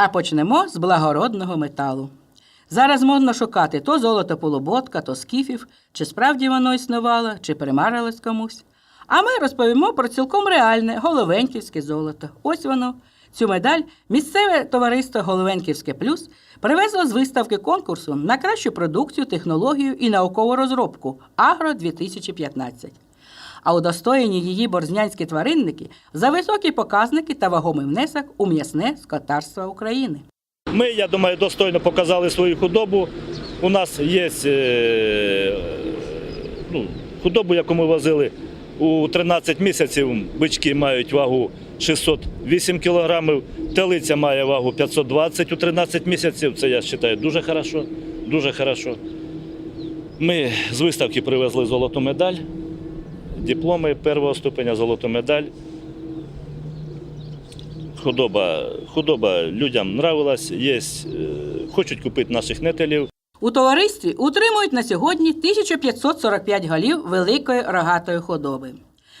А почнемо з благородного металу. Зараз модно шукати то золото полуботка, то скіфів, чи справді воно існувало, чи примарилось комусь. А ми розповімо про цілком реальне головеньківське золото. Ось воно. Цю медаль місцеве товариство Головенківське Плюс привезло з виставки конкурсу на кращу продукцію, технологію і наукову розробку Агро 2015 а удостоєні її борзнянські тваринники за високі показники та вагомий внесок у м'ясне скотарство України. Ми, я думаю, достойно показали свою худобу. У нас є е, ну, худобу, яку ми возили у 13 місяців. Бички мають вагу 608 кілограмів, телиця має вагу 520 у 13 місяців. Це я вважаю дуже хорошо, дуже хорошо. Ми з виставки привезли золоту медаль, дипломи першого ступеня, золоту медаль. Худоба, худоба людям нравилась, є, е, хочуть купити наших нетелів. У товаристві утримують на сьогодні 1545 голів великої рогатої худоби.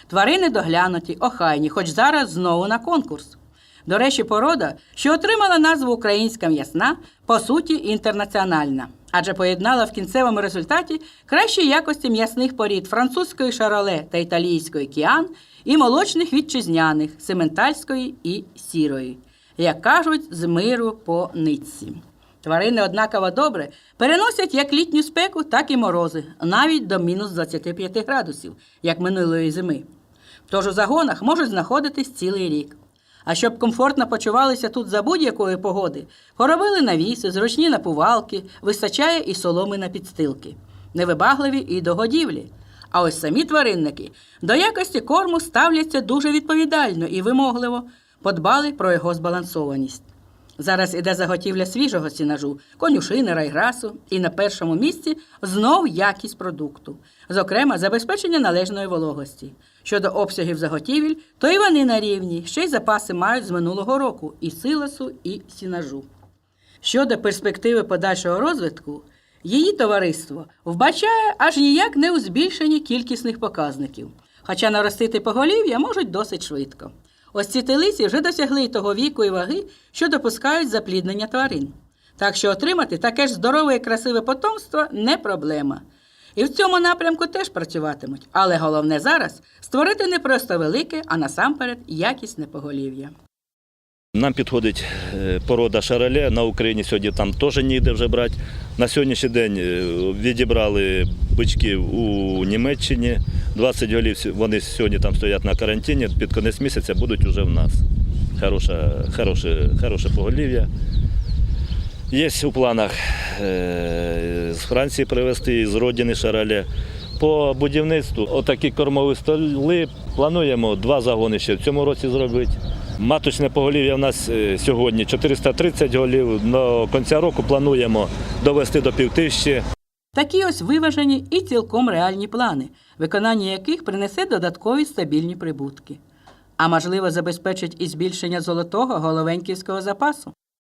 Тварини доглянуті, охайні, хоч зараз знову на конкурс. До речі, порода, що отримала назву українська м'ясна, по суті, інтернаціональна, адже поєднала в кінцевому результаті кращі якості м'ясних порід французької шароле та італійської кіан і молочних вітчизняних сементальської і сірої, як кажуть, з миру по нитці. Тварини однаково добре переносять як літню спеку, так і морози, навіть до мінус 25 градусів, як минулої зими. Тож у загонах можуть знаходитись цілий рік. А щоб комфортно почувалися тут за будь-якої погоди, хоробили навіси, зручні напувалки, вистачає і соломи на підстилки. Невибагливі і до годівлі. А ось самі тваринники до якості корму ставляться дуже відповідально і вимогливо, подбали про його збалансованість. Зараз іде заготівля свіжого сінажу, конюшини, райграсу, і на першому місці знов якість продукту, зокрема, забезпечення належної вологості. Щодо обсягів заготівель, то і вони на рівні, ще й запаси мають з минулого року і силосу, і сінажу. Щодо перспективи подальшого розвитку, її товариство вбачає аж ніяк не у збільшенні кількісних показників, хоча наростити поголів'я можуть досить швидко. Ось ці телиці вже досягли того віку і ваги, що допускають запліднення тварин. Так що отримати таке ж здорове і красиве потомство не проблема. І в цьому напрямку теж працюватимуть. Але головне зараз створити не просто велике, а насамперед якісне поголів'я. Нам підходить е, порода шароле. На Україні сьогодні там теж ніде вже брати. На сьогоднішній день е, відібрали бичків у Німеччині. 20 голів вони сьогодні там стоять на карантині. Під кінець місяця будуть вже в нас. Хороше, хороше, хороше поголів'я. Є у планах е, з Франції привезти з родини шароле. По будівництву отакі кормові столи плануємо два загони ще в цьому році зробити. Маточне поголів'я в нас е, сьогодні 430 голів. До кінця року плануємо довести до півтисячі. Такі ось виважені і цілком реальні плани, виконання яких принесе додаткові стабільні прибутки. А можливо, забезпечить і збільшення золотого головеньківського запасу.